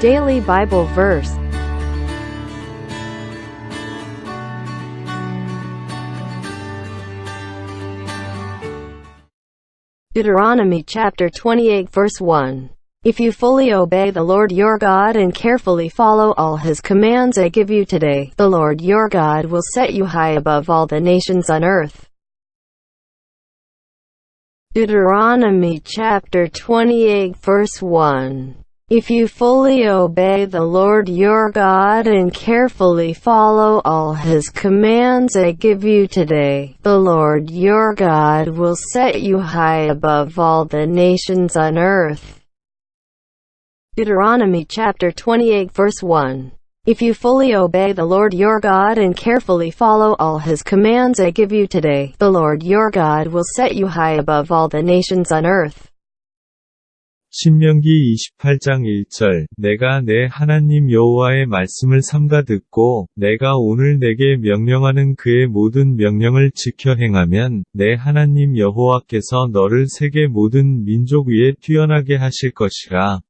Daily Bible Verse. Deuteronomy chapter 28 verse 1 If you fully obey the Lord your God and carefully follow all his commands I give you today, the Lord your God will set you high above all the nations on earth. Deuteronomy chapter 28 verse 1 if you fully obey the Lord your God and carefully follow all his commands I give you today, the Lord your God will set you high above all the nations on earth. Deuteronomy chapter 28 verse 1 If you fully obey the Lord your God and carefully follow all his commands I give you today, the Lord your God will set you high above all the nations on earth. 신명기 28장 1절 내가 내 하나님 여호와의 말씀을 삼가 듣고 내가 오늘 내게 명령하는 그의 모든 명령을 지켜 행하면 내 하나님 여호와께서 너를 세계 모든 민족 위에 뛰어나게 하실 것이라.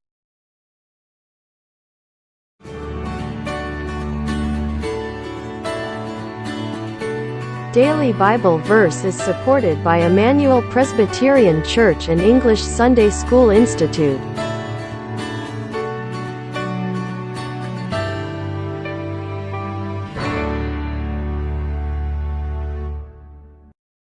Daily Bible Verse is supported by Emmanuel Presbyterian Church and English Sunday School Institute.